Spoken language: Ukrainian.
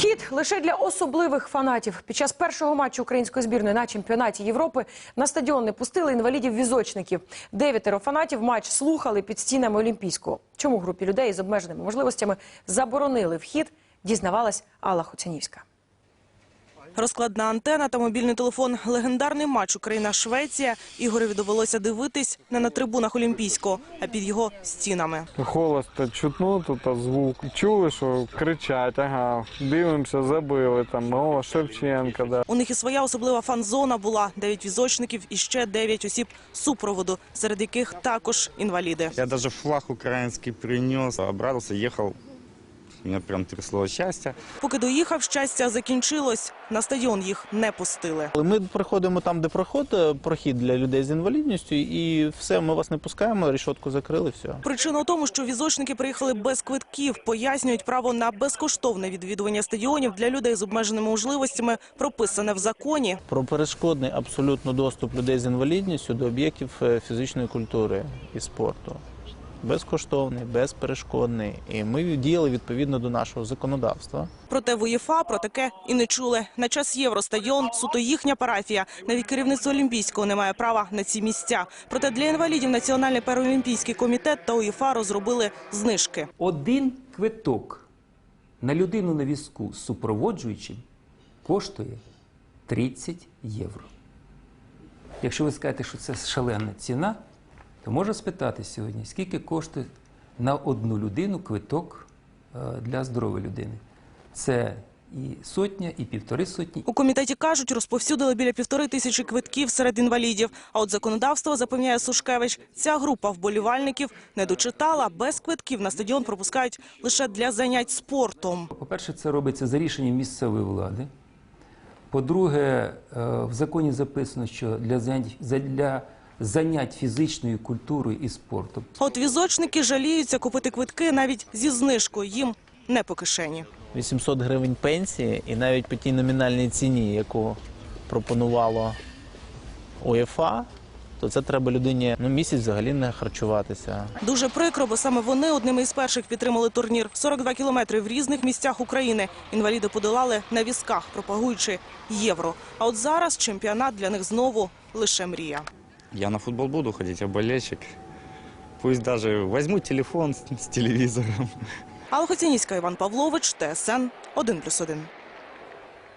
Вхід лише для особливих фанатів. Під час першого матчу української збірної на чемпіонаті Європи на стадіон не пустили інвалідів-візочників. Дев'ятеро фанатів матч слухали під стінами Олімпійського. Чому групі людей з обмеженими можливостями заборонили вхід, дізнавалась Алла Хуцянівська. Розкладна антена та мобільний телефон. Легендарний матч Україна-Швеція. Ігореві довелося дивитись не на трибунах Олімпійського, а під його стінами. Голос то чутно, тут а звук. Чули, що кричать, ага, дивимося, забили там, о, Шевченка, да. У них і своя особлива фан-зона була. Дев'ять візочників і ще дев'ять осіб супроводу, серед яких також інваліди. Я даже флаг украинский принес, обрадовался, ехал. Меня прям трясло счастья. Поки доїхав, щастя закінчилось. На стадіон їх не пустили. Але Ми проходимо там, де проход, е, прохід для людей з інвалідністю, і все, ми вас не пускаємо, рішотку закрили, все. Причина у тому, що візочники приїхали без квитків. Пояснюють, право на безкоштовне відвідування стадіонів для людей з обмеженими можливостями прописане в законі. Про перешкодний абсолютно доступ людей з інвалідністю до об'єктів е, фізичної культури і спорту. Безкоштовний, безперешкодний. І ми діяли відповідно до нашого законодавства. Проте в УЄФА про таке і не чули. На час Євростадіон суто їхня парафія. Навіть керівництво Олімпійського не має права на ці місця. Проте для інвалідів Національний паралімпійський комітет та УЄФА розробили знижки. Один квиток на людину на візку з супроводжуючим коштує 30 євро. Якщо ви скажете, що це шалена ціна, то можна спитати сьогодні, скільки коштує на одну людину квиток е, для здорової людини. Це і сотня, і півтори сотні, У комітеті кажуть, розповсюдили біля півтори тисячі квитків серед інвалідів. А от законодавство запевняє Сушкевич, ця група вболівальників не дочитала. Без квитків на стадіон пропускають лише для занять спортом. По-перше, це робиться за рішенням місцевої влади. По-друге, е, в законі записано, що для занять, для занять фізичною культурою і спортом От візочники жаліються купити квитки навіть зі знижкою. Їм не по кишені. 800 гривень пенсії, і навіть по тій номінальній ціні, яку пропонувало УЄФА, то це треба людині ну, місяць взагалі не харчуватися. Дуже прикро, бо саме вони одними із перших підтримали турнір. 42 кілометри в різних місцях України. Інваліди подолали на візках, пропагуючи євро. А от зараз чемпіонат для них знову лише мрія. Я на футбол буду ходить, я болельщик. Пусть даже возьму телефон с, телевізором. Алла Іван Павлович, ТСН 1+,1.